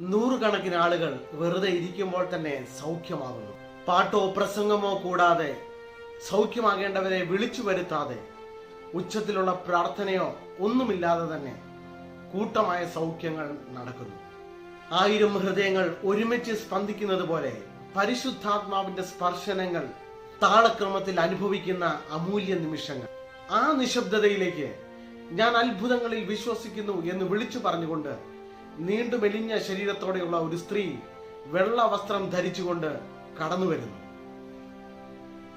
നൂറുകണക്കിന് ആളുകൾ വെറുതെ ഇരിക്കുമ്പോൾ തന്നെ സൗഖ്യമാകുന്നു. പാട്ടോ പ്രസംഗമോ കൂടാതെ സൗഖ്യമാകേണ്ടവരെ വിളിച്ചു വരുത്താതെ ഉച്ചത്തിലുള്ള പ്രാർത്ഥനയോ ഒന്നുമില്ലാതെ തന്നെ കൂട്ടമായ സൗഖ്യങ്ങൾ നടക്കുന്നു. ആയിരം ഹൃദയങ്ങൾ ഒരുമിച്ച് സ്പന്ദിക്കുന്നത് പോലെ പരിശുദ്ധാത്മാവിന്റെ സ്പർശനങ്ങൾ താളക്രമത്തിൽ അനുഭവിക്കുന്ന അമൂല്യ നിമിഷങ്ങൾ. ആ നിശബ്ദതയിലേക്ക് ഞാൻ അത്ഭുതങ്ങളിൽ വിശ്വസിക്കുന്നു എന്ന് വിളിച്ചു പറഞ്ഞുകൊണ്ട് നീണ്ടു മെലിഞ്ഞ ശരീരത്തോടെയുള്ള ഒരു സ്ത്രീ വെള്ള വസ്ത്രം ധരിച്ചുകൊണ്ട് കടന്നു വരുന്നു.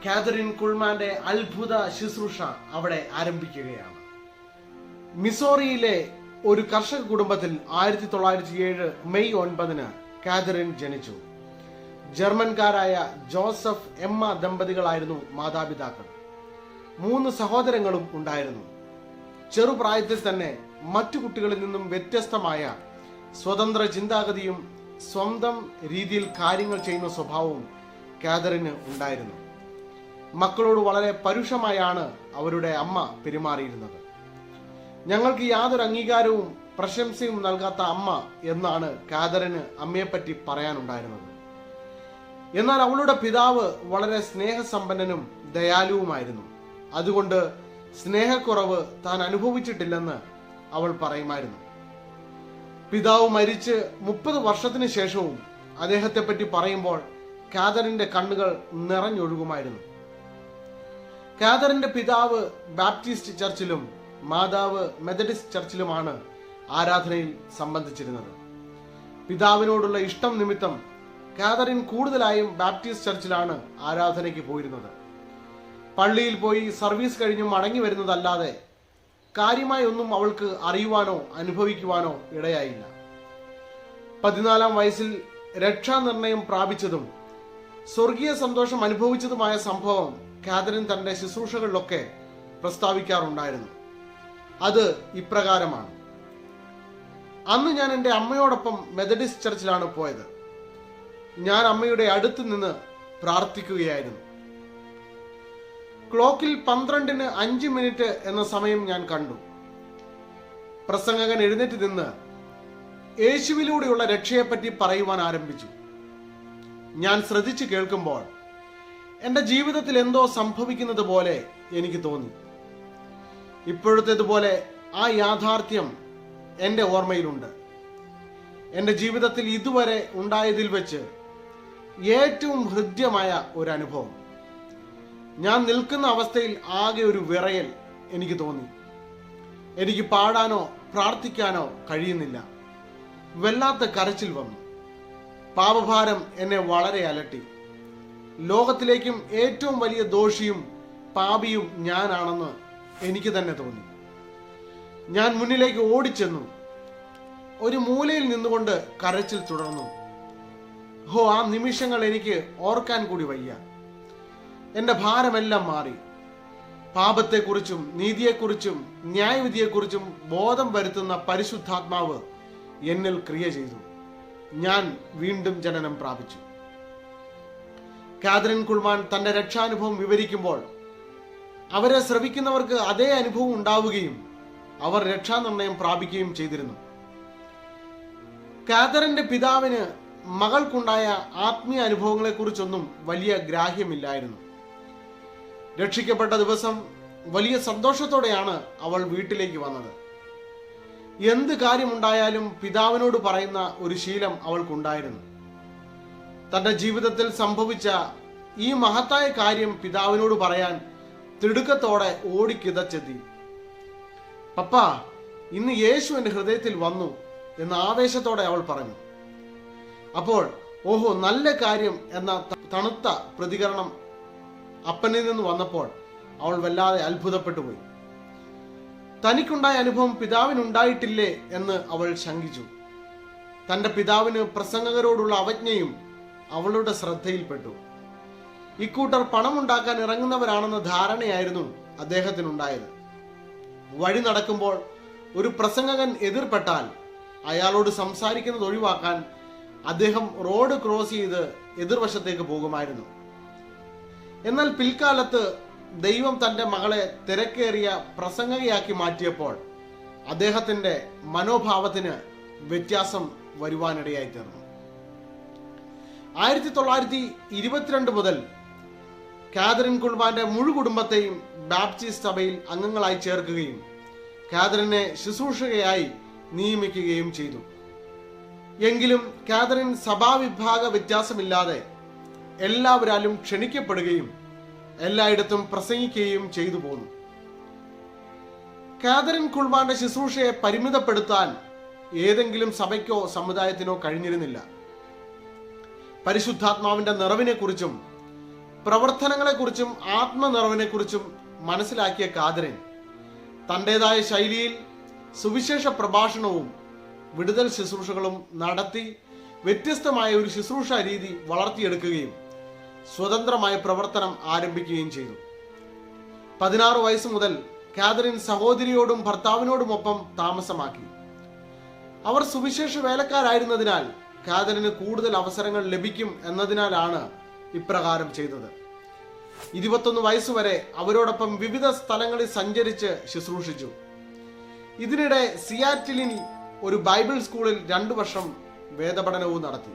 കാതറിൻ കുൾമാന്റെ അത്ഭുത ശുശ്രൂഷ അവിടെ ആരംഭിക്കുകയാണ്. മിസോറിയിലെ ഒരു കർഷക കുടുംബത്തിൽ ആയിരത്തി തൊള്ളായിരത്തി ഏഴ് മെയ് ഒൻപതിന് കാതറിൻ ജനിച്ചു. ജർമ്മൻകാരായ ജോസഫ് എമ്മ ദമ്പതികളായിരുന്നു മാതാപിതാക്കൾ. മൂന്ന് സഹോദരങ്ങളും ഉണ്ടായിരുന്നു. ചെറുപ്രായത്തിൽ തന്നെ മറ്റു കുട്ടികളിൽ നിന്നും വ്യത്യസ്തമായ സ്വതന്ത്ര ചിന്താഗതിയും സ്വന്തം രീതിയിൽ കാര്യങ്ങൾ ചെയ്യുന്ന സ്വഭാവവും കാതറിന് ഉണ്ടായിരുന്നു. മക്കളോട് വളരെ പരുഷമായാണ് അവരുടെ അമ്മ പെരുമാറിയിരുന്നത്. ഞങ്ങൾക്ക് യാതൊരു അംഗീകാരവും പ്രശംസയും നൽകാത്ത അമ്മ എന്നാണ് കാതറിന് അമ്മയെപ്പറ്റി പറയാനുണ്ടായിരുന്നത്. എന്നാൽ അവളുടെ പിതാവ് വളരെ സ്നേഹസമ്പന്നനും ദയാലുവുമായിരുന്നു. അതുകൊണ്ട് സ്നേഹക്കുറവ് താൻ അനുഭവിച്ചിട്ടില്ലെന്ന് അവൾ പറയുമായിരുന്നു. പിതാവ് മരിച്ച് മുപ്പത് വർഷത്തിന് ശേഷവും അദ്ദേഹത്തെ പറ്റി പറയുമ്പോൾ കാതറിന്റെ കണ്ണുകൾ നിറഞ്ഞൊഴുകുമായിരുന്നു. കാതറിന്റെ പിതാവ് ബാപ്റ്റിസ്റ്റ് ചർച്ചിലും മാതാവ് മെത്തഡിസ്റ്റ് ചർച്ചിലുമാണ് ആരാധനയിൽ സംബന്ധിച്ചിരുന്നത്. പിതാവിനോടുള്ള ഇഷ്ടം നിമിത്തം കാതറിൻ കൂടുതലായും ബാപ്റ്റിസ്റ്റ് ചർച്ചിലാണ് ആരാധനയ്ക്ക് പോയിരുന്നത്. പള്ളിയിൽ പോയി സർവീസ് കഴിഞ്ഞും മടങ്ങി വരുന്നതല്ലാതെ കാര്യമായി ഒന്നും അവൾക്ക് അറിയുവാനോ അനുഭവിക്കുവാനോ ഇടയായില്ല. പതിനാലാം വയസ്സിൽ രക്ഷാനിർണയം പ്രാപിച്ചതും സ്വർഗീയ സന്തോഷം അനുഭവിച്ചതുമായ സംഭവം കാതറിൻ തന്റെ ശുശ്രൂഷകളിലൊക്കെ പ്രസ്താവിക്കാറുണ്ടായിരുന്നു. അത് ഇപ്രകാരമാണ്. അന്ന് ഞാൻ എന്റെ അമ്മയോടൊപ്പം മെഥഡിസ്റ്റ് ചർച്ചിലാണ് പോയത്. ഞാൻ അമ്മയുടെ അടുത്ത് നിന്ന് പ്രാർത്ഥിക്കുകയായിരുന്നു. ക്ലോക്കിൽ പന്ത്രണ്ടിന് അഞ്ച് മിനിറ്റ് എന്ന സമയം ഞാൻ കണ്ടു. പ്രസംഗകൻ എഴുന്നേറ്റ് നിന്ന് യേശുവിലൂടെയുള്ള രക്ഷയെപ്പറ്റി പറയുവാൻ ആരംഭിച്ചു. ഞാൻ ശ്രദ്ധിച്ചു കേൾക്കുമ്പോൾ എന്റെ ജീവിതത്തിൽ എന്തോ സംഭവിക്കുന്നത് പോലെ എനിക്ക് തോന്നി. ഇപ്പോഴത്തേതുപോലെ ആ യാഥാർത്ഥ്യം എന്റെ ഓർമ്മയിലുണ്ട്. എന്റെ ജീവിതത്തിൽ ഇതുവരെ ഉണ്ടായതിൽ വെച്ച് ഏറ്റവും ഹൃദ്യമായ ഒരു അനുഭവം. ഞാൻ നിൽക്കുന്ന അവസ്ഥയിൽ ആകെ ഒരു വിറയൽ എനിക്ക് തോന്നി. എനിക്ക് പാടാനോ പ്രാർത്ഥിക്കാനോ കഴിയുന്നില്ല. വല്ലാത്ത കരച്ചിൽ വന്നു. പാപഭാരം എന്നെ വളരെ അലട്ടി. ലോകത്തിലേക്കും ഏറ്റവും വലിയ ദോഷിയും പാപിയും ഞാനാണെന്ന് എനിക്ക് തന്നെ തോന്നി. ഞാൻ മുന്നിലേക്ക് ഓടിച്ചെന്നു. ഒരു മൂലയിൽ നിന്നുകൊണ്ട് കരച്ചിൽ തുടർന്നു. ഹോ ആ നിമിഷങ്ങൾ എനിക്ക് ഓർക്കാൻ കൂടി വയ്യ. എന്റെ ഭാരമെല്ലാം മാറി. പാപത്തെക്കുറിച്ചും നീതിയെക്കുറിച്ചും ന്യായവിധിയെക്കുറിച്ചും ബോധം വരുത്തുന്ന പരിശുദ്ധാത്മാവ് എന്നിൽ ക്രിയ ചെയ്തു. ഞാൻ വീണ്ടും ജനനം പ്രാപിച്ചു. കാതറിൻ കുൾമാൻ തന്റെ രക്ഷാനുഭവം വിവരിക്കുമ്പോൾ അവരെ ശ്രവിക്കുന്നവർക്ക് അതേ അനുഭവം ഉണ്ടാവുകയും അവർ രക്ഷാനിർണയം പ്രാപിക്കുകയും ചെയ്തിരുന്നു. കാതറിന്റെ പിതാവിന് മകൾക്കുണ്ടായ ആത്മീയ അനുഭവങ്ങളെക്കുറിച്ചൊന്നും വലിയ ഗ്രാഹ്യമില്ലായിരുന്നു. രക്ഷിക്കപ്പെട്ട ദിവസം വലിയ സന്തോഷത്തോടെയാണ് അവൾ വീട്ടിലേക്ക് വന്നത്. എന്ത് കാര്യമുണ്ടായാലും പിതാവിനോട് പറയുന്ന ഒരു ശീലം അവൾക്കുണ്ടായിരുന്നു. തന്റെ ജീവിതത്തിൽ സംഭവിച്ച ഈ മഹത്തായ കാര്യം പിതാവിനോട് പറയാൻ തിടുക്കത്തോടെ ഓടിക്കിതച്ചെത്തി പപ്പ ഇന്ന് യേശു എന്റെ ഹൃദയത്തിൽ വന്നു എന്ന ആവേശത്തോടെ അവൾ പറഞ്ഞു. അപ്പോൾ ഓഹോ നല്ല കാര്യം എന്ന തണുത്ത പ്രതികരണം അപ്പനിൽ നിന്ന് വന്നപ്പോൾ അവൾ വല്ലാതെ അത്ഭുതപ്പെട്ടു പോയി തനിക്കുണ്ടായ അനുഭവം പിതാവിനുണ്ടായിട്ടില്ലേ എന്ന് അവൾ ശങ്കിച്ചു. തന്റെ പിതാവിന് പ്രസംഗകരോടുള്ള അവജ്ഞയും അവളുടെ ശ്രദ്ധയിൽപ്പെട്ടു. ഇക്കൂട്ടർ പണമുണ്ടാക്കാൻ ഇറങ്ങുന്നവരാണെന്ന ധാരണയായിരുന്നു അദ്ദേഹത്തിനുണ്ടായത്. വഴി നടക്കുമ്പോൾ ഒരു പ്രസംഗകൻ എതിർപ്പെട്ടാൽ അയാളോട് സംസാരിക്കുന്നത് ഒഴിവാക്കാൻ അദ്ദേഹം റോഡ് ക്രോസ് ചെയ്ത് എതിർവശത്തേക്ക് പോകുമായിരുന്നു. എന്നാൽ പിൽക്കാലത്ത് ദൈവം തന്റെ മകളെ തിരക്കേറിയ പ്രസംഗകയാക്കി മാറ്റിയപ്പോൾ അദ്ദേഹത്തിന്റെ മനോഭാവത്തിന് വ്യത്യാസം വരുവാനിടയായി തീർന്നു. ആയിരത്തി തൊള്ളായിരത്തി ഇരുപത്തിരണ്ട് മുതൽ കാതറിൻ കുടുംബാന്റെ മുഴു കുടുംബത്തെയും ബാപ്റ്റിസ്റ്റ് സഭയിൽ അംഗങ്ങളായി ചേർക്കുകയും കാതറിനെ ശുശ്രൂഷകയായി നിയമിക്കുകയും ചെയ്തു. എങ്കിലും കാതറിൻ സഭാവിഭാഗ വ്യത്യാസമില്ലാതെ എല്ലാവരാലും ക്ഷണിക്കപ്പെടുകയും എല്ലായിടത്തും പ്രസംഗിക്കുകയും ചെയ്തു പോന്നു. കാതറിൻ കുൾവാന്റെ ശുശ്രൂഷയെ പരിമിതപ്പെടുത്താൻ ഏതെങ്കിലും സഭയ്ക്കോ സമുദായത്തിനോ കഴിഞ്ഞിരുന്നില്ല. പരിശുദ്ധാത്മാവിന്റെ നിറവിനെക്കുറിച്ചും പ്രവർത്തനങ്ങളെക്കുറിച്ചും ആത്മനിറവിനെക്കുറിച്ചും മനസ്സിലാക്കിയ കാതറിൻ തന്റെതായ ശൈലിയിൽ സുവിശേഷ പ്രഭാഷണവും വിടുതൽ ശുശ്രൂഷകളും നടത്തി വ്യത്യസ്തമായ ഒരു ശുശ്രൂഷ രീതി വളർത്തിയെടുക്കുകയും സ്വതന്ത്രമായ പ്രവർത്തനം ആരംഭിക്കുകയും ചെയ്തു. പതിനാറ് വയസ്സ് മുതൽ കാതറിൻ സഹോദരിയോടും ഭർത്താവിനോടുമൊപ്പം താമസമാക്കി. അവർ സുവിശേഷ വേലക്കാരായിരുന്നതിനാൽ കാതറിന് കൂടുതൽ അവസരങ്ങൾ ലഭിക്കും എന്നതിനാലാണ് ഇപ്രകാരം ചെയ്തത്. ഇരുപത്തൊന്ന് വയസ്സുവരെ അവരോടൊപ്പം വിവിധ സ്ഥലങ്ങളിൽ സഞ്ചരിച്ച് ശുശ്രൂഷിച്ചു. ഇതിനിടെ സിയാറ്റിലിൽ ഒരു ബൈബിൾ സ്കൂളിൽ രണ്ടു വർഷം വേദപഠനവും നടത്തി.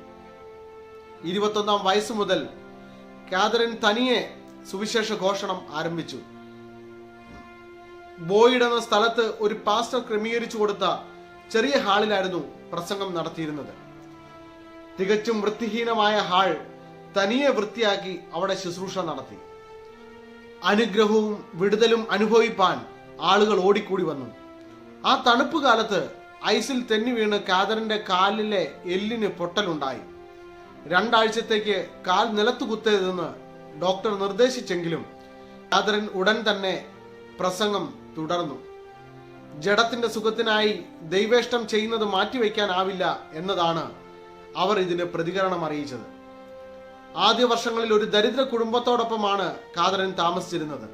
ഇരുപത്തൊന്നാം വയസ്സ് മുതൽ കാതറിൻ തനിയെ സുവിശേഷ ഘോഷണം ആരംഭിച്ചു. ബോയിഡ് എന്ന സ്ഥലത്ത് ഒരു പാസ്റ്റർ ക്രമീകരിച്ചു കൊടുത്ത ചെറിയ ഹാളിലായിരുന്നു പ്രസംഗം നടത്തിയിരുന്നത്. തികച്ചും വൃത്തിഹീനമായ ഹാൾ തനിയെ വൃത്തിയാക്കി അവിടെ ശുശ്രൂഷ നടത്തി. അനുഗ്രഹവും വിടുതലും അനുഭവിപ്പാൻ ആളുകൾ ഓടിക്കൂടി വന്നു. ആ തണുപ്പ് കാലത്ത് ഐസിൽ തെന്നി വീണ് കാതറിന്റെ കാലിലെ എല്ലിന് പൊട്ടലുണ്ടായി. രണ്ടാഴ്ചത്തേക്ക് കാൽ നിലത്തു കുത്തരുതെന്ന് ഡോക്ടർ നിർദ്ദേശിച്ചെങ്കിലും കാതറിൻ ഉടൻ തന്നെ പ്രസംഗം തുടർന്നു. ജഡത്തിന്റെ സുഖത്തിനായി ദൈവേഷ്ടം ചെയ്യുന്നത് മാറ്റിവെക്കാനാവില്ല എന്നതാണ് അവർ ഇതിന് പ്രതികരണം അറിയിച്ചത്. ആദ്യ വർഷങ്ങളിൽ ഒരു ദരിദ്ര കുടുംബത്തോടൊപ്പമാണ് കാതറിൻ താമസിച്ചിരുന്നത്.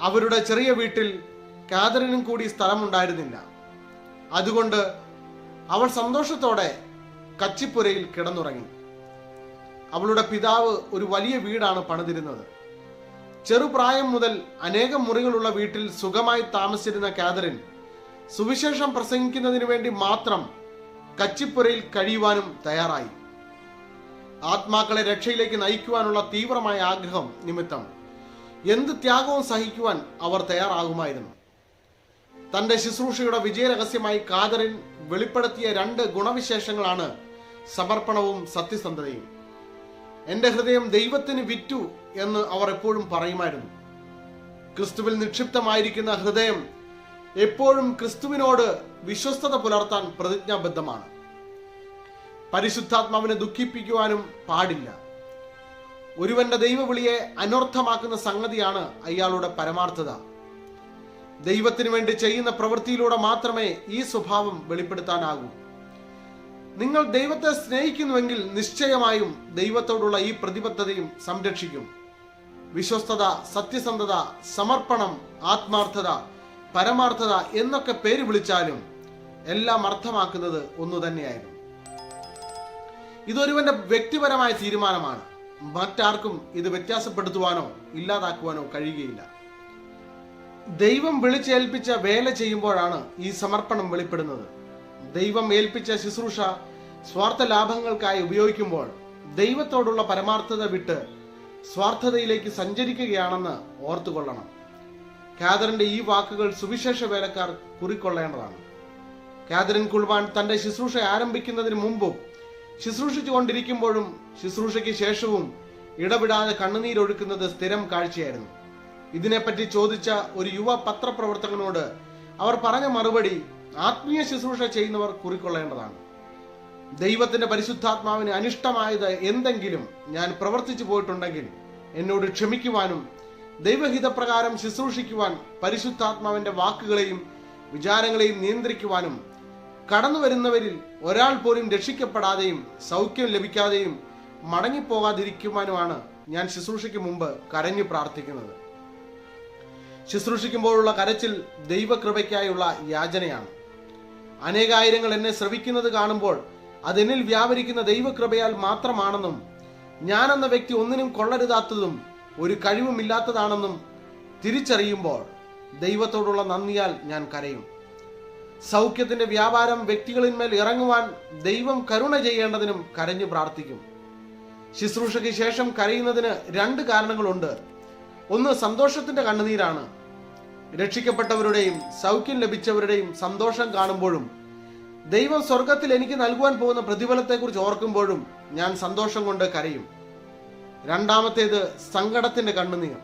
അവരുടെ ചെറിയ വീട്ടിൽ കാതറിനും കൂടി സ്ഥലമുണ്ടായിരുന്നില്ല. അതുകൊണ്ട് അവൾ സന്തോഷത്തോടെ കച്ചിപ്പുരയിൽ കിടന്നുറങ്ങി. അവളുടെ പിതാവ് ഒരു വലിയ വീടാണ് പണിതിരുന്നത്. ചെറുപ്രായം മുതൽ അനേകം മുറികളുള്ള വീട്ടിൽ സുഖമായി താമസിച്ചിരുന്ന കാതറിൻ സുവിശേഷം പ്രസംഗിക്കുന്നതിന് വേണ്ടി മാത്രം കച്ചിപ്പുരയിൽ കഴിയുവാനും തയ്യാറായി. ആത്മാക്കളെ രക്ഷയിലേക്ക് നയിക്കുവാനുള്ള തീവ്രമായ ആഗ്രഹം നിമിത്തം എന്ത് ത്യാഗവും സഹിക്കുവാൻ അവർ തയ്യാറാകുമായിരുന്നു. തന്റെ ശുശ്രൂഷയുടെ വിജയരഹസ്യമായി കാതറിൻ വെളിപ്പെടുത്തിയ രണ്ട് ഗുണവിശേഷങ്ങളാണ് സമർപ്പണവും സത്യസന്ധതയും. എന്റെ ഹൃദയം ദൈവത്തിന് വിറ്റു എന്ന് അവർ എപ്പോഴും പറയുമായിരുന്നു. ക്രിസ്തുവിൽ നിക്ഷിപ്തമായിരിക്കുന്ന ഹൃദയം എപ്പോഴും ക്രിസ്തുവിനോട് വിശ്വസ്തത പുലർത്താൻ പ്രതിജ്ഞാബദ്ധമാണ്. പരിശുദ്ധാത്മാവിനെ ദുഃഖിപ്പിക്കുവാനും പാടില്ല. ഒരുവന്റെ ദൈവവിളിയെ അനർത്ഥമാക്കുന്ന സംഗതിയാണ് അയാളുടെ പരമാർത്ഥത. ദൈവത്തിന് വേണ്ടി ചെയ്യുന്ന പ്രവൃത്തിയിലൂടെ മാത്രമേ ഈ സ്വഭാവം വെളിപ്പെടുത്താനാകൂ. നിങ്ങൾ ദൈവത്തെ സ്നേഹിക്കുന്നുവെങ്കിൽ നിശ്ചയമായും ദൈവത്തോടുള്ള ഈ പ്രതിബദ്ധതയും സംരക്ഷിക്കും. വിശ്വസ്തത സത്യസന്ധത സമർപ്പണം ആത്മാർത്ഥത പരമാർത്ഥത എന്നൊക്കെ പേര് വിളിച്ചാലും എല്ലാം അർത്ഥമാക്കുന്നത് ഒന്നു തന്നെയായിരുന്നു. ഇതൊരുവന്റെ വ്യക്തിപരമായ തീരുമാനമാണ്. മറ്റാർക്കും ഇത് വ്യത്യാസപ്പെടുത്തുവാനോ ഇല്ലാതാക്കുവാനോ കഴിയുകയില്ല. ദൈവം വിളിച്ചേൽപ്പിച്ച വേല ചെയ്യുമ്പോഴാണ് ഈ സമർപ്പണം വെളിപ്പെടുന്നത്. ദൈവം ഏൽപ്പിച്ച ശുശ്രൂഷ സ്വാർത്ഥ ലാഭങ്ങൾക്കായി ഉപയോഗിക്കുമ്പോൾ ദൈവത്തോടുള്ള പരമാർത്ഥത വിട്ട് സ്വാർത്ഥതയിലേക്ക് സഞ്ചരിക്കുകയാണെന്ന് ഓർത്തുകൊള്ളണം. കാതറിന്റെ ഈ വാക്കുകൾ സുവിശേഷ വേലക്കാർ കുറിക്കൊള്ളേണ്ടതാണ്. കാതറിൻ കുൾവാൻ തന്റെ ശുശ്രൂഷ ആരംഭിക്കുന്നതിന് മുമ്പും ശുശ്രൂഷിച്ചു കൊണ്ടിരിക്കുമ്പോഴും ശുശ്രൂഷയ്ക്ക് ശേഷവും ഇടപെടാതെ കണ്ണുനീരൊഴുക്കുന്നത് സ്ഥിരം കാഴ്ചയായിരുന്നു. ഇതിനെപ്പറ്റി ചോദിച്ച ഒരു യുവ പത്രപ്രവർത്തകനോട് അവർ പറഞ്ഞ മറുപടി ആത്മീയ ശുശ്രൂഷ ചെയ്യുന്നവർ കുറിക്കൊള്ളേണ്ടതാണ്. ദൈവത്തിന്റെ പരിശുദ്ധാത്മാവിന് അനിഷ്ടമായത് എന്തെങ്കിലും ഞാൻ പ്രവർത്തിച്ചു പോയിട്ടുണ്ടെങ്കിൽ എന്നോട് ക്ഷമിക്കുവാനും ദൈവഹിതപ്രകാരം ശുശ്രൂഷിക്കുവാൻ പരിശുദ്ധാത്മാവിന്റെ വാക്കുകളെയും വിചാരങ്ങളെയും നിയന്ത്രിക്കുവാനും കടന്നു വരുന്നവരിൽ ഒരാൾ പോലും രക്ഷിക്കപ്പെടാതെയും സൗഖ്യം ലഭിക്കാതെയും മടങ്ങിപ്പോകാതിരിക്കുവാനുമാണ് ഞാൻ ശുശ്രൂഷയ്ക്ക് മുമ്പ് കരഞ്ഞു പ്രാർത്ഥിക്കുന്നത്. ശുശ്രൂഷിക്കുമ്പോഴുള്ള കരച്ചിൽ ദൈവകൃപയ്ക്കായുള്ള യാചനയാണ്. അനേകായിരങ്ങൾ എന്നെ ശ്രവിക്കുന്നത് കാണുമ്പോൾ അതെന്നിൽ വ്യാപരിക്കുന്ന ദൈവകൃപയാൽ മാത്രമാണെന്നും ഞാൻ എന്ന വ്യക്തി ഒന്നിനും കൊള്ളരുതാത്തതും ഒരു കഴിവുമില്ലാത്തതാണെന്നും തിരിച്ചറിയുമ്പോൾ ദൈവത്തോടുള്ള നന്ദിയാൽ ഞാൻ കരയും. സൗഖ്യത്തിന്റെ വ്യാപാരം വ്യക്തികളിന്മേൽ ഇറങ്ങുവാൻ ദൈവം കരുണ ചെയ്യേണ്ടതിനും കരഞ്ഞു പ്രാർത്ഥിക്കും. ശുശ്രൂഷയ്ക്ക് ശേഷം കരയുന്നതിന് രണ്ട് കാരണങ്ങളുണ്ട്. ഒന്ന് സന്തോഷത്തിന്റെ കണ്ണുനീരാണ്. രക്ഷിക്കപ്പെട്ടവരുടെയും സൗഖ്യം ലഭിച്ചവരുടെയും സന്തോഷം കാണുമ്പോഴും ദൈവം സ്വർഗത്തിൽ എനിക്ക് നൽകുവാൻ പോകുന്ന പ്രതിഫലത്തെക്കുറിച്ച് ഓർക്കുമ്പോഴും ഞാൻ സന്തോഷം കൊണ്ട് കരയും. രണ്ടാമത്തേത് സങ്കടത്തിന്റെ കണ്ണുനീർ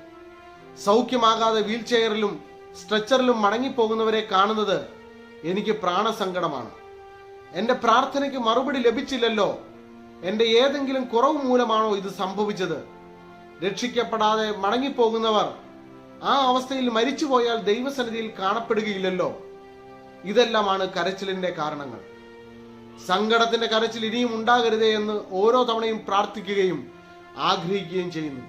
സൗഖ്യമാകാതെ വീൽ ചെയറിലും സ്ട്രെച്ചറിലും മടങ്ങിപ്പോകുന്നവരെ കാണുന്നത് എനിക്ക് പ്രാണസങ്കടമാണ്. എന്റെ പ്രാർത്ഥനയ്ക്ക് മറുപടി ലഭിച്ചില്ലല്ലോ. എന്റെ ഏതെങ്കിലും കുറവ് മൂലമാണോ ഇത് സംഭവിച്ചത്? രക്ഷിക്കപ്പെടാതെ മടങ്ങിപ്പോകുന്നവർ ആ അവസ്ഥയിൽ മരിച്ചുപോയാൽ ദൈവസന്നിധിയിൽ കാണപ്പെടുകയില്ലല്ലോ. ഇതെല്ലാമാണ് കരച്ചിലിന്റെ കാരണങ്ങൾ. സങ്കടത്തിന്റെ കരച്ചിൽ ഇനിയും ഉണ്ടാകരുതേ എന്ന് ഓരോ തവണയും പ്രാർത്ഥിക്കുകയും ആഗ്രഹിക്കുകയും ചെയ്യുന്നു.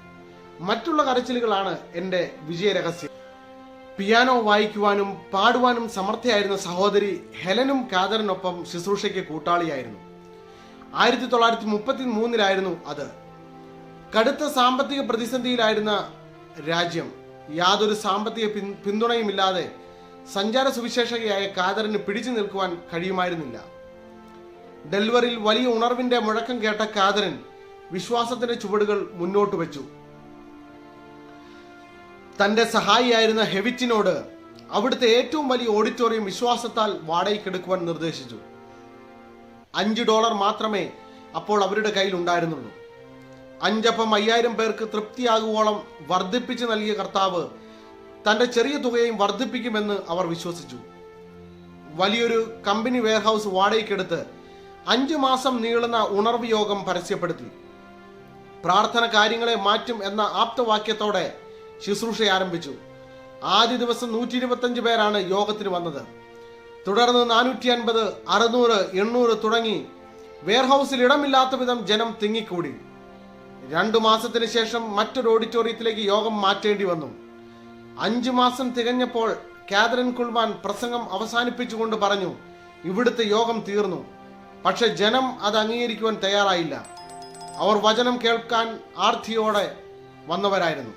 മറ്റുള്ള കരച്ചിലുകളാണ് എന്റെ വിജയരഹസ്യം. പിയാനോ വായിക്കുവാനും പാടുവാനും സമർത്ഥയായിരുന്ന സഹോദരി ഹെലനും കാതറിനൊപ്പം ശുശ്രൂഷയ്ക്ക് കൂട്ടാളിയായിരുന്നു. ആയിരത്തി തൊള്ളായിരത്തി മുപ്പത്തി മൂന്നിലായിരുന്നു അത്. കടുത്ത സാമ്പത്തിക പ്രതിസന്ധിയിലായിരുന്ന രാജ്യം. യാതൊരു സാമ്പത്തിക പിൻ- പിന്തുണയുമില്ലാതെ സഞ്ചാര സുവിശേഷകയായ കാതറിന് പിടിച്ചു നിൽക്കുവാൻ കഴിയുമായിരുന്നില്ല. ഡെൽവറിൽ വലിയ ഉണർവിന്റെ മുഴക്കം കേട്ട കാതറിൻ വിശ്വാസത്തിന്റെ ചുവടുകൾ മുന്നോട്ട് വെച്ചു. തന്റെ സഹായിയായിരുന്ന ഹെവിറ്റിനോട് അവിടുത്തെ ഏറ്റവും വലിയ ഓഡിറ്റോറിയം വിശ്വാസത്താൽ വാടകയ്ക്കെടുക്കുവാൻ നിർദ്ദേശിച്ചു. അഞ്ച് ഡോളർ മാത്രമേ അപ്പോൾ അവരുടെ കയ്യിൽ ഉണ്ടായിരുന്നുള്ളൂ അഞ്ചപ്പം അയ്യായിരം പേർക്ക് തൃപ്തിയാകുവോളം വർദ്ധിപ്പിച്ചു നൽകിയ കർത്താവ് തന്റെ ചെറിയ തുകയും വർദ്ധിപ്പിക്കുമെന്ന് അവർ വിശ്വസിച്ചു. വലിയൊരു കമ്പനി വെയർഹൗസ് വാടകയ്ക്കെടുത്ത് അഞ്ചു മാസം നീളുന്ന ഉണർവ് യോഗം പരസ്യപ്പെടുത്തി. പ്രാർത്ഥന കാര്യങ്ങളെ മാറ്റും എന്ന ആപ്തവാക്യത്തോടെ ശുശ്രൂഷ ആരംഭിച്ചു. ആദ്യ ദിവസം നൂറ്റി ഇരുപത്തഞ്ച് പേരാണ് യോഗത്തിന് വന്നത്. തുടർന്ന് നാനൂറ്റി അൻപത് അറുന്നൂറ് എണ്ണൂറ് തുടങ്ങി വെയർഹൗസിൽ ഇടമില്ലാത്ത വിധം ജനം തിങ്ങിക്കൂടി. രണ്ടു മാസത്തിന് ശേഷം മറ്റൊരു ഓഡിറ്റോറിയത്തിലേക്ക് യോഗം മാറ്റേണ്ടി വന്നു. അഞ്ചു മാസം തികഞ്ഞപ്പോൾ കാതറിൻ കുൾമാൻ പ്രസംഗം അവസാനിപ്പിച്ചുകൊണ്ട് പറഞ്ഞു ഇവിടുത്തെ യോഗം തീർന്നു. പക്ഷെ ജനം അത് അംഗീകരിക്കുവാൻ തയ്യാറായില്ല. അവർ വചനം കേൾക്കാൻ ആർത്തിയോടെ വന്നവരായിരുന്നു.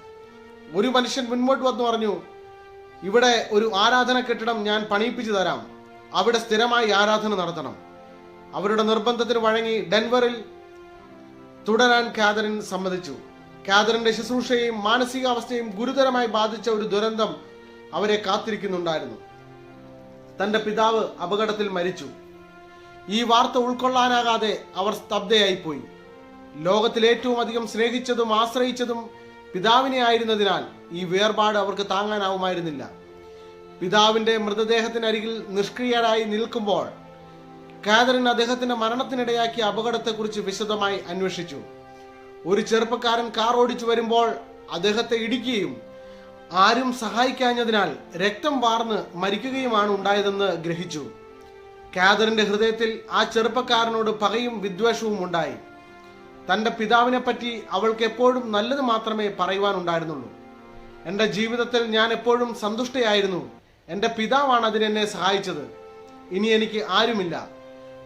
ഒരു മനുഷ്യൻ മുൻപോട്ട് വന്നു പറഞ്ഞു ഇവിടെ ഒരു ആരാധന കെട്ടിടം ഞാൻ പണിയിപ്പിച്ചു തരാം. അവിടെ സ്ഥിരമായി ആരാധന നടത്തണം. അവരുടെ നിർബന്ധത്തിന് വഴങ്ങി ഡെൻവറിൽ തുടരാൻ കാതറിൻ സമ്മതിച്ചു. കാതറിന്റെ ശുശ്രൂഷയും മാനസികാവസ്ഥയും ഗുരുതരമായി ബാധിച്ച ഒരു ദുരന്തം അവരെ കാത്തിരിക്കുന്നുണ്ടായിരുന്നു. തന്റെ പിതാവ് അപകടത്തിൽ മരിച്ചു. ഈ വാർത്ത ഉൾക്കൊള്ളാനാകാതെ അവർ സ്തബ്ധയായിപ്പോയി. ലോകത്തിൽ ഏറ്റവും അധികം സ്നേഹിച്ചതും ആശ്രയിച്ചതും പിതാവിനെ ആയിരുന്നതിനാൽ ഈ വേർപാട് അവർക്ക് താങ്ങാനാവുമായിരുന്നില്ല. പിതാവിന്റെ മൃതദേഹത്തിനരികിൽ നിഷ്ക്രിയരായി നിൽക്കുമ്പോൾ കാതറിൻ അദ്ദേഹത്തിന്റെ മരണത്തിനിടയാക്കിയ അപകടത്തെക്കുറിച്ച് വിശദമായി അന്വേഷിച്ചു. ഒരു ചെറുപ്പക്കാരൻ കാർ ഓടിച്ചു വരുമ്പോൾ അദ്ദേഹത്തെ ഇടിക്കുകയും ആരും സഹായിക്കാഞ്ഞതിനാൽ രക്തം വാർന്ന് മരിക്കുകയുമാണ് ഉണ്ടായതെന്ന് ഗ്രഹിച്ചു. കാതറിന്റെ ഹൃദയത്തിൽ ആ ചെറുപ്പക്കാരനോട് പകയും വിദ്വേഷവും ഉണ്ടായി. തന്റെ പിതാവിനെ പറ്റി അവൾക്ക് എപ്പോഴും നല്ലത് മാത്രമേ പറയുവാനുണ്ടായിരുന്നുള്ളൂ. എന്റെ ജീവിതത്തിൽ ഞാൻ എപ്പോഴും സന്തുഷ്ടയായിരുന്നു. എന്റെ പിതാവാണ് അതിനെന്നെ സഹായിച്ചത്. ഇനി എനിക്ക് ആരുമില്ല.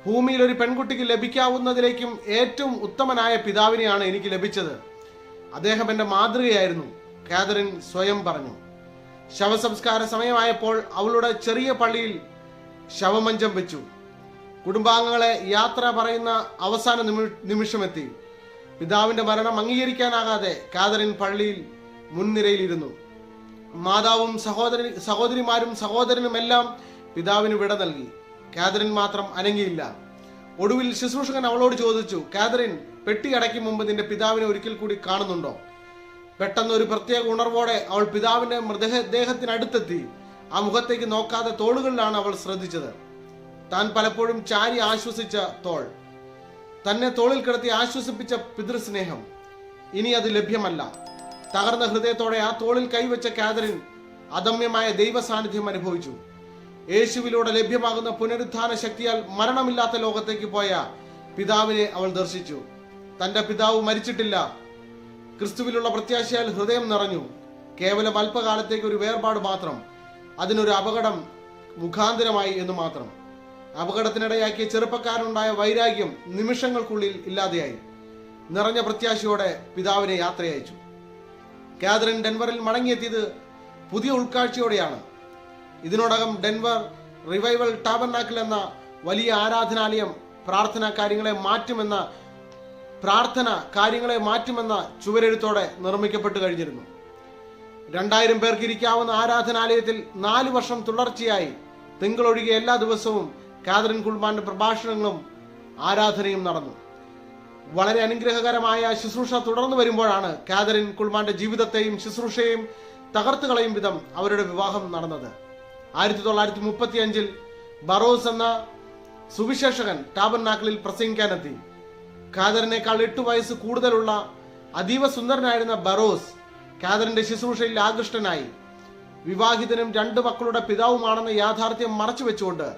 ഭൂമിയിൽ ഒരു പെൺകുട്ടിക്ക് ലഭിക്കാവുന്നതിലേക്കും ഏറ്റവും ഉത്തമനായ പിതാവിനെയാണ് എനിക്ക് ലഭിച്ചത്. അദ്ദേഹം എന്റെ മാതൃകയായിരുന്നു കാതറിൻ സ്വയം പറഞ്ഞു. ശവസംസ്കാര സമയമായപ്പോൾ അവളുടെ ചെറിയ പള്ളിയിൽ ശവമഞ്ചം വെച്ചു. കുടുംബാംഗങ്ങളെ യാത്ര പറയുന്ന അവസാന നിമി- നിമിഷമെത്തി. പിതാവിന്റെ മരണം അംഗീകരിക്കാനാകാതെ കാതറിൻ പള്ളിയിൽ മുൻനിരയിലിരുന്നു. മാതാവും സഹോദരി സഹോദരിമാരും സഹോദരനുമെല്ലാം പിതാവിന് വിട നൽകി. കാതറിൻ മാത്രം അനങ്ങിയില്ല. ഒടുവിൽ ശുശ്രൂഷകൻ അവളോട് ചോദിച്ചു കാതറിൻ പെട്ടി അടയ്ക്കും മുമ്പ് നിന്റെ പിതാവിനെ ഒരിക്കൽ കൂടി കാണുന്നുണ്ടോ? പെട്ടെന്ന് ഒരു പ്രത്യേക ഉണർവോടെ അവൾ പിതാവിന്റെ മൃതദേഹത്തിനടുത്തെത്തി ആ മുഖത്തേക്ക് നോക്കാതെ തോളുകളിലാണ് അവൾ ശ്രദ്ധിച്ചത്. താൻ പലപ്പോഴും ചാരി ആശ്വസിച്ച തോൾ. തന്നെ തോളിൽ കിടത്തി ആശ്വസിപ്പിച്ച പിതൃസ്നേഹം. ഇനി അത് ലഭ്യമല്ല. തകർന്ന ഹൃദയത്തോടെ ആ തോളിൽ കൈവച്ച കാതറിൻ അദമ്യമായ ദൈവ സാന്നിധ്യം അനുഭവിച്ചു. യേശുവിലൂടെ ലഭ്യമാകുന്ന പുനരുത്ഥാന ശക്തിയാൽ മരണമില്ലാത്ത ലോകത്തേക്ക് പോയ പിതാവിനെ അവൾ ദർശിച്ചു. തന്റെ പിതാവ് മരിച്ചിട്ടില്ല. ക്രിസ്തുവിലുള്ള പ്രത്യാശയാൽ ഹൃദയം നിറഞ്ഞു. കേവലം അല്പകാലത്തേക്ക് ഒരു വേർപാട് മാത്രം. അതിനൊരു അപകടം മുഖാന്തരമായി എന്ന് മാത്രം. അപകടത്തിനിടയാക്കിയ ചെറുപ്പക്കാരനുണ്ടായ വൈരാഗ്യം നിമിഷങ്ങൾക്കുള്ളിൽ ഇല്ലാതെയായി. നിറഞ്ഞ പ്രത്യാശയോടെ പിതാവിനെ യാത്രയച്ചു കാതറിൻ ഡെൻവറിൽ മടങ്ങിയെത്തിയത് പുതിയ ഉൾക്കാഴ്ചയോടെയാണ്. ഇതിനോടകം ഡെൻവർ റിവൈവൽ ടാബർനാക്കിൽ എന്ന വലിയ ആരാധനാലയം പ്രാർത്ഥനാ കാര്യങ്ങളെ മാറ്റുമെന്ന പ്രാർത്ഥന കാര്യങ്ങളെ മാറ്റുമെന്ന ചുവരെഴുത്തോടെ നിർമ്മിക്കപ്പെട്ടു കഴിഞ്ഞിരുന്നു. രണ്ടായിരം പേർക്ക് ഇരിക്കാവുന്ന ആരാധനാലയത്തിൽ നാല് വർഷം തുടർച്ചയായി തിങ്കളൊഴികെ എല്ലാ ദിവസവും കാതറിൻ കുൾമാന്റെ പ്രഭാഷണങ്ങളും ആരാധനയും നടന്നു. വളരെ അനുഗ്രഹകരമായ ശുശ്രൂഷ തുടർന്നു വരുമ്പോഴാണ് കാതറിൻ കുൾമാന്റെ ജീവിതത്തെയും ശുശ്രൂഷയെയും തകർത്തു കളയും വിധം അവരുടെ വിവാഹം നടന്നത്. ആയിരത്തി തൊള്ളായിരത്തി മുപ്പത്തി അഞ്ചിൽ ബറോസ് എന്ന സുവിശേഷകൻ ടാബൻ നാക്കളിൽ പ്രസംഗിക്കാനെത്തി. ഖാദറിനേക്കാൾ എട്ടു വയസ്സ് കൂടുതലുള്ള അതീവ സുന്ദരനായിരുന്ന ബറോസ് ഖാദറിന്റെ ശുശ്രൂഷയിൽ ആകൃഷ്ടനായി. വിവാഹിതനും രണ്ട് മക്കളുടെ പിതാവുമാണെന്ന യാഥാർത്ഥ്യം മറച്ചു വെച്ചുകൊണ്ട്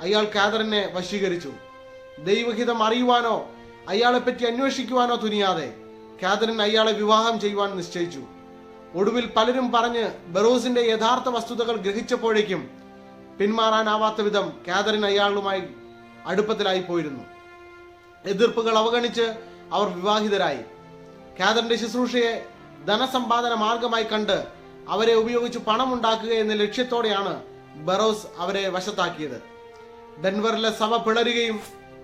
അയാൾ ഖാദറിനെ വശീകരിച്ചു. ദൈവഹിതം അറിയുവാനോ അയാളെപ്പറ്റി അന്വേഷിക്കുവാനോ തുനിയാതെ ഖാദറിൻ അയാളെ വിവാഹം ചെയ്യുവാൻ നിശ്ചയിച്ചു. ഒടുവിൽ പലരും പറഞ്ഞ് ബറോസിന്റെ യഥാർത്ഥ വസ്തുതകൾ ഗ്രഹിച്ചപ്പോഴേക്കും പിന്മാറാനാവാത്ത വിധം കാതറിൻ അയാളുമായി അടുപ്പത്തിലായി പോയിരുന്നു. എതിർപ്പുകൾ അവഗണിച്ച് അവർ വിവാഹിതരായി. കാതറിന്റെ ശുശ്രൂഷയെ ധനസമ്പാദന മാർഗമായി കണ്ട് അവരെ ഉപയോഗിച്ച് പണം ഉണ്ടാക്കുക എന്ന ലക്ഷ്യത്തോടെയാണ് ബറോസ് അവരെ വശത്താക്കിയത്. ഡെൻവറിലെ സഭ പിളരുകയും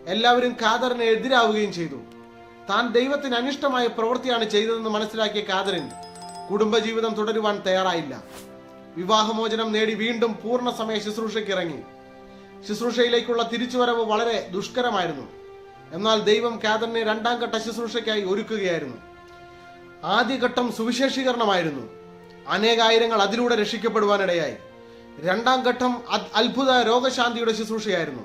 എല്ലാവരും കാതറിന് എതിരാവുകയും ചെയ്തു. താൻ ദൈവത്തിന് അനിഷ്ടമായ പ്രവൃത്തിയാണ് ചെയ്തതെന്ന് മനസ്സിലാക്കിയ ഖാദറിൻ കുടുംബജീവിതം തുടരുവാൻ തയ്യാറായില്ല. വിവാഹമോചനം നേടി വീണ്ടും പൂർണ സമയ ശുശ്രൂഷയ്ക്ക് ഇറങ്ങി. ശുശ്രൂഷയിലേക്കുള്ള തിരിച്ചുവരവ് വളരെ ദുഷ്കരമായിരുന്നു. എന്നാൽ ദൈവം കാതറിനെ രണ്ടാം ഘട്ട ശുശ്രൂഷയ്ക്കായി ഒരുക്കുകയായിരുന്നു. ആദ്യഘട്ടം സുവിശേഷീകരണമായിരുന്നു. അനേകായിരങ്ങൾ അതിലൂടെ രക്ഷിക്കപ്പെടുവാനിടയായി. രണ്ടാം ഘട്ടം അത്ഭുത രോഗശാന്തിയുടെ ശുശ്രൂഷയായിരുന്നു.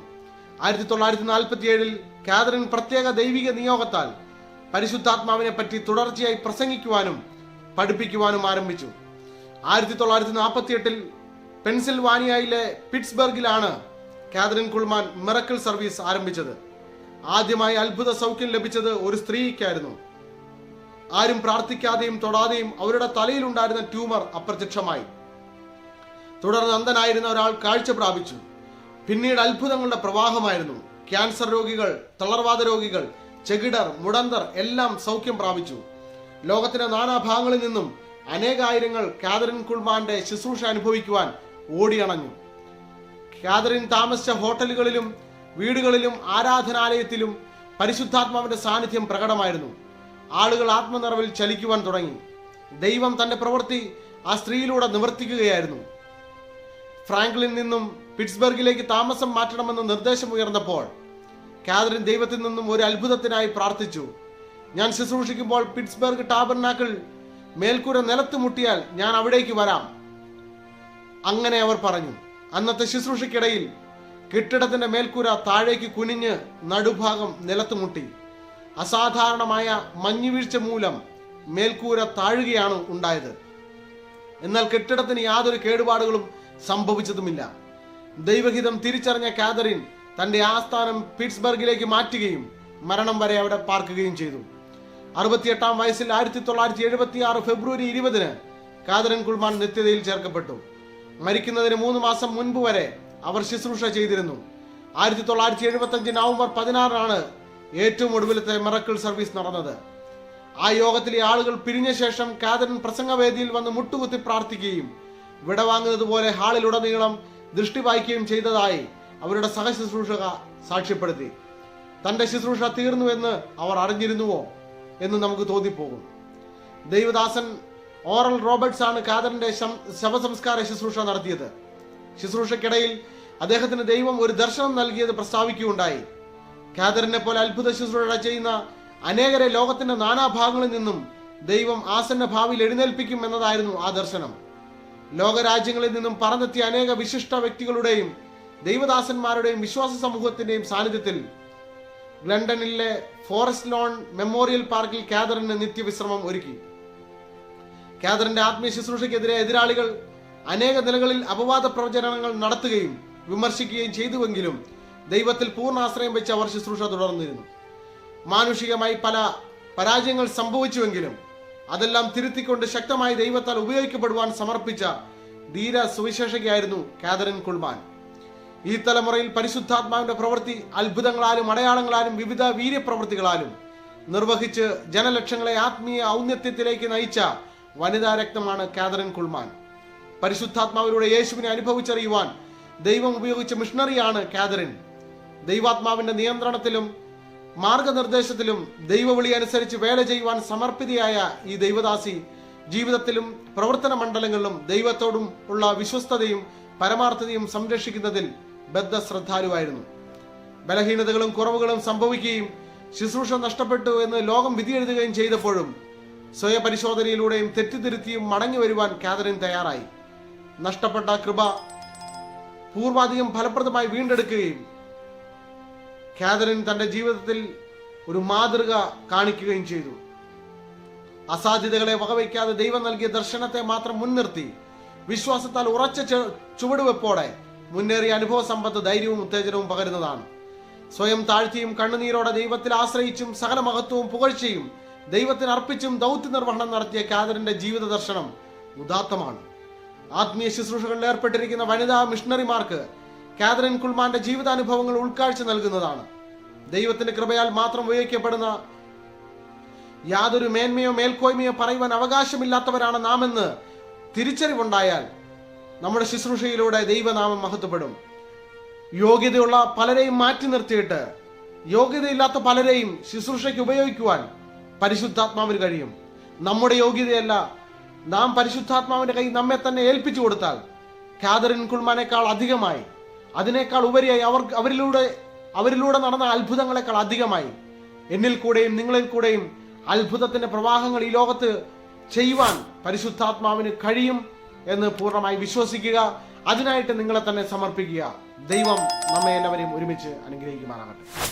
ആയിരത്തി തൊള്ളായിരത്തി നാൽപ്പത്തി ഏഴിൽ കാതറിൻ പ്രത്യേക ദൈവിക നിയോഗത്താൽ പരിശുദ്ധാത്മാവിനെ പറ്റി തുടർച്ചയായി പ്രസംഗിക്കുവാനും പഠിപ്പിക്കുവാനും ആരംഭിച്ചു. ആയിരത്തി തൊള്ളായിരത്തി നാൽപ്പത്തി എട്ടിൽ പെൻസിൽവാനിയയിലെ പിറ്റ്സ്ബർഗിലാണ് കാതറിൻ കുൾമാൻ മിറക്കിൾ സർവീസ് ആരംഭിച്ചത്. ആദ്യമായി അത്ഭുത സൗഖ്യം ലഭിച്ചത് ഒരു സ്ത്രീക്കായിരുന്നു ആരും പ്രാർത്ഥിക്കാതെയും തൊടാതെയും അവരുടെ തലയിൽ ഉണ്ടായിരുന്ന ട്യൂമർ അപ്രത്യക്ഷമായി. തുടർന്ന് അന്ധനായിരുന്ന ഒരാൾ കാഴ്ച പ്രാപിച്ചു. പിന്നീട് അത്ഭുതങ്ങളുടെ പ്രവാഹമായിരുന്നു. ക്യാൻസർ രോഗികൾ തളർവാദ രോഗികൾ ചെകിടർ മുടന്തർ എല്ലാം സൗഖ്യം പ്രാപിച്ചു. ലോകത്തിന്റെ നാനാഭാഗങ്ങളിൽ നിന്നും അനേകായിരങ്ങൾ കാതറിൻ കുൾമാന്റെ ശുശ്രൂഷ അനുഭവിക്കുവാൻ ഓടിയണഞ്ഞു. കാതറിൻ താമസിച്ച ഹോട്ടലുകളിലും വീടുകളിലും ആരാധനാലയത്തിലും പരിശുദ്ധാത്മാവിന്റെ സാന്നിധ്യം പ്രകടമായിരുന്നു. ആളുകൾ ആത്മനിറവിൽ ചലിക്കുവാൻ തുടങ്ങി. ദൈവം തന്റെ പ്രവൃത്തി ആ സ്ത്രീയിലൂടെ നിവർത്തിക്കുകയായിരുന്നു. ഫ്രാങ്ക്ലിൻ നിന്നും പിറ്റ്സ്ബർഗിലേക്ക് താമസം മാറ്റണമെന്ന് നിർദ്ദേശം ഉയർന്നപ്പോൾ കാതറിൻ ദൈവത്തിൽ നിന്നും ഒരു അത്ഭുതത്തിനായി പ്രാർത്ഥിച്ചു. ഞാൻ ശുശ്രൂഷിക്കുമ്പോൾ പിറ്റ്സ്ബർഗ് ടാബർനാക്കിൾ മേൽക്കൂര നിലത്ത് മുട്ടിയാൽ ഞാൻ അവിടേക്ക് വരാം. അങ്ങനെ അവർ പറഞ്ഞു. അന്നത്തെ ശുശ്രൂഷയ്ക്കിടയിൽ കെട്ടിടത്തിന്റെ മേൽക്കൂര താഴേക്ക് കുനിഞ്ഞ് നടുഭാഗം നിലത്ത് മുട്ടി. അസാധാരണമായ മഞ്ഞുവീഴ്ച മൂലം മേൽക്കൂര താഴുകയാണ് ഉണ്ടായത്. എന്നാൽ കെട്ടിടത്തിന് യാതൊരു കേടുപാടുകളും സംഭവിച്ചതുമില്ല. ദൈവഹിതം തിരിച്ചറിഞ്ഞ കാതറിൻ തന്റെ ആസ്ഥാനം പിറ്റ്സ്ബർഗിലേക്ക് മാറ്റുകയും മരണം വരെ അവിടെ പാർക്കുകയും ചെയ്തു. അറുപത്തിയെട്ടാം വയസ്സിൽ ആയിരത്തി തൊള്ളായിരത്തി എഴുപത്തി ആറ് ഫെബ്രുവരി ഇരുപതിന് കാതരൻ കുൾമാൻ നിത്യതയിൽ ചേർക്കപ്പെട്ടു. മരിക്കുന്നതിന് മൂന്ന് മാസം മുൻപ് വരെ അവർ ശുശ്രൂഷ ചെയ്തിരുന്നു. ആയിരത്തി തൊള്ളായിരത്തി എഴുപത്തി അഞ്ച് നവംബർ പതിനാറിനാണ് ഏറ്റവും ഒടുവിലത്തെ മിറക്കിൾ സർവീസ് നടന്നത്. ആ യോഗത്തിലെ ആളുകൾ പിരിഞ്ഞ ശേഷം കാതരൻ പ്രസംഗവേദിയിൽ വന്ന് മുട്ടുകുത്തി പ്രാർത്ഥിക്കുകയും വിടവാങ്ങുന്നതുപോലെ ഹാളിലുടനീളം ദൃഷ്ടി വായിക്കുകയും ചെയ്തതായി അവരുടെ സഹശുശ്രൂഷക സാക്ഷ്യപ്പെടുത്തി. തന്റെ ശുശ്രൂഷ തീർന്നുവെന്ന് അവർ അറിഞ്ഞിരുന്നുവോ? എന്ന് നമുക്ക് തോന്നിപ്പോകും. ദൈവദാസൻ ഓറൽ റോബർട്ട്സ് ആണ് കാതറിന്റെ ശം- ശവസംസ്കാര ശുശ്രൂഷ നടത്തിയത്. ശുശ്രൂഷക്കിടയിൽ അദ്ദേഹത്തിന് ദൈവം ഒരു ദർശനം നൽകിയത് പ്രസ്താവിക്കുകയുണ്ടായി. ഖാദറിനെ പോലെ അത്ഭുത ശുശ്രൂഷ ചെയ്യുന്ന അനേകരെ ലോകത്തിന്റെ നാനാഭാഗങ്ങളിൽ നിന്നും ദൈവം ആസന്ന ഭാവിയിൽ എഴുന്നേൽപ്പിക്കും എന്നതായിരുന്നു ആ ദർശനം. ലോകരാജ്യങ്ങളിൽ നിന്നും പറന്നെത്തിയ അനേക വിശിഷ്ട വ്യക്തികളുടെയും ദൈവദാസന്മാരുടെയും വിശ്വാസ സമൂഹത്തിന്റെയും സാന്നിധ്യത്തിൽ ലണ്ടനിലെ ഫോറസ്റ്റ് ലോൺ മെമ്മോറിയൽ പാർക്കിൽ കാതറിന് നിത്യവിശ്രമം ഒരുക്കി. കാതറിന്റെ ആത്മീയ ശുശ്രൂഷയ്ക്കെതിരെ എതിരാളികൾ അനേക നിലകളിൽ അപവാദ പ്രവചനങ്ങൾ നടത്തുകയും വിമർശിക്കുകയും ചെയ്തുവെങ്കിലും ദൈവത്തിൽ പൂർണ ആശ്രയം വെച്ച് അവർ ശുശ്രൂഷ തുടർന്നിരുന്നു. മാനുഷികമായി പല പരാജയങ്ങൾ സംഭവിച്ചുവെങ്കിലും അതെല്ലാം തിരുത്തിക്കൊണ്ട് ശക്തമായി ദൈവത്താൽ ഉപയോഗിക്കപ്പെടുവാൻ സമർപ്പിച്ച ധീര സുവിശേഷകയായിരുന്നു കാതറിൻ കുൾമാൻ ഈ തലമുറയിൽ പരിശുദ്ധാത്മാവിന്റെ പ്രവൃത്തി അത്ഭുതങ്ങളാലും അടയാളങ്ങളാലും വിവിധ വീര്യപ്രവൃത്തികളാലും നിർവഹിച്ച് ജനലക്ഷങ്ങളെ ആത്മീയ ഔന്നത്യത്തിലേക്ക് നയിച്ച വനിതാ രക്തമാണ് കാതറിൻ കുൾമാൻ. പരിശുദ്ധാത്മാവിലൂടെ യേശുവിനെ അനുഭവിച്ചറിയുവാൻ ദൈവം ഉപയോഗിച്ച മിഷണറിയാണ് കാതറിൻ. ദൈവാത്മാവിന്റെ നിയന്ത്രണത്തിലും മാർഗനിർദ്ദേശത്തിലും ദൈവവിളി അനുസരിച്ച് വേല ചെയ്യുവാൻ സമർപ്പിതയായ ഈ ദൈവദാസി ജീവിതത്തിലും പ്രവർത്തന മണ്ഡലങ്ങളിലും ദൈവത്തോടും ഉള്ള വിശ്വസ്തതയും പരമാർത്ഥതയും സംരക്ഷിക്കുന്നതിൽ ബദ്ധശ്രദ്ധാലുവായിരുന്നു. ബലഹീനതകളും കുറവുകളും സംഭവിക്കുകയും ശുശ്രൂഷ നഷ്ടപ്പെട്ടു എന്ന് ലോകം വിധിയെഴുതുകയും ചെയ്തപ്പോഴും സ്വയപരിശോധനയിലൂടെയും തെറ്റിദ്ധരുത്തിയും മടങ്ങി വരുവാൻ കാതറിൻ തയ്യാറായി. നഷ്ടപ്പെട്ട കൃപ പൂർവാധികം ഫലപ്രദമായി വീണ്ടെടുക്കുകയും കാതറിൻ തന്റെ ജീവിതത്തിൽ ഒരു മാതൃക കാണിക്കുകയും ചെയ്തു. അസാധ്യതകളെ വകവയ്ക്കാതെ ദൈവം നൽകിയ ദർശനത്തെ മാത്രം മുൻനിർത്തി വിശ്വാസത്താൽ ഉറച്ച ചുവടുവെപ്പോടെ മുന്നേറിയ അനുഭവ സമ്പത്ത് ധൈര്യവും ഉത്തേജനവും പകരുന്നതാണ്. സ്വയം താഴ്ത്തിയും കണ്ണുനീരോടെ ദൈവത്തിൽ ആശ്രയിച്ചും സകല മഹത്വവും പുകഴ്ചയും ദൈവത്തിന് അർപ്പിച്ചും ദൗത്യ നിർവഹണം നടത്തിയ കാതറിന്റെ ജീവിത ദർശനം ഉദാത്തമാണ്. ആത്മീയ ശുശ്രൂഷകളിൽ ഏർപ്പെട്ടിരിക്കുന്ന വനിതാ മിഷണറിമാർക്ക് കാതറിൻ കുൽമാന്റെ ജീവിതാനുഭവങ്ങൾ ഉൾക്കാഴ്ച നൽകുന്നതാണ്. ദൈവത്തിന്റെ കൃപയാൽ മാത്രം ഉപയോഗിക്കപ്പെടുന്ന യാതൊരു മേന്മയോ മേൽക്കോയ്മയോ പറയുവാൻ അവകാശമില്ലാത്തവരാണ് നാമെന്ന് തിരിച്ചറിവുണ്ടായാൽ നമ്മുടെ ശുശ്രൂഷയിലൂടെ ദൈവനാമം മഹത്വപ്പെടും. യോഗ്യതയുള്ള പലരെയും മാറ്റി നിർത്തിയിട്ട് യോഗ്യതയില്ലാത്ത പലരെയും ശുശ്രൂഷയ്ക്ക് ഉപയോഗിക്കുവാൻ പരിശുദ്ധാത്മാവിന് കഴിയും. നമ്മുടെ യോഗ്യതയല്ല നാം പരിശുദ്ധാത്മാവിന്റെ കൈ നമ്മെ തന്നെ ഏൽപ്പിച്ചു കൊടുത്താൽ കാതറിൻ കുൾമാനേക്കാൾ അധികമായി അതിനേക്കാൾ ഉപരിയായി അവർ അവരിലൂടെ അവരിലൂടെ നടന്ന അത്ഭുതങ്ങളെക്കാൾ അധികമായി എന്നിൽ കൂടെയും നിങ്ങളിൽ കൂടെയും അത്ഭുതത്തിന്റെ പ്രവാഹങ്ങൾ ഈ ലോകത്ത് ചെയ്യുവാൻ പരിശുദ്ധാത്മാവിന് കഴിയും. എന്ന് പൂർണമായി വിശ്വസിക്കുക. അതിനായിട്ട് നിങ്ങളെ തന്നെ സമർപ്പിക്കുക. ദൈവം നമ്മെ എല്ലാവരെയും ഒരുമിച്ച് അനുഗ്രഹിക്കുമാറാകട്ടെ.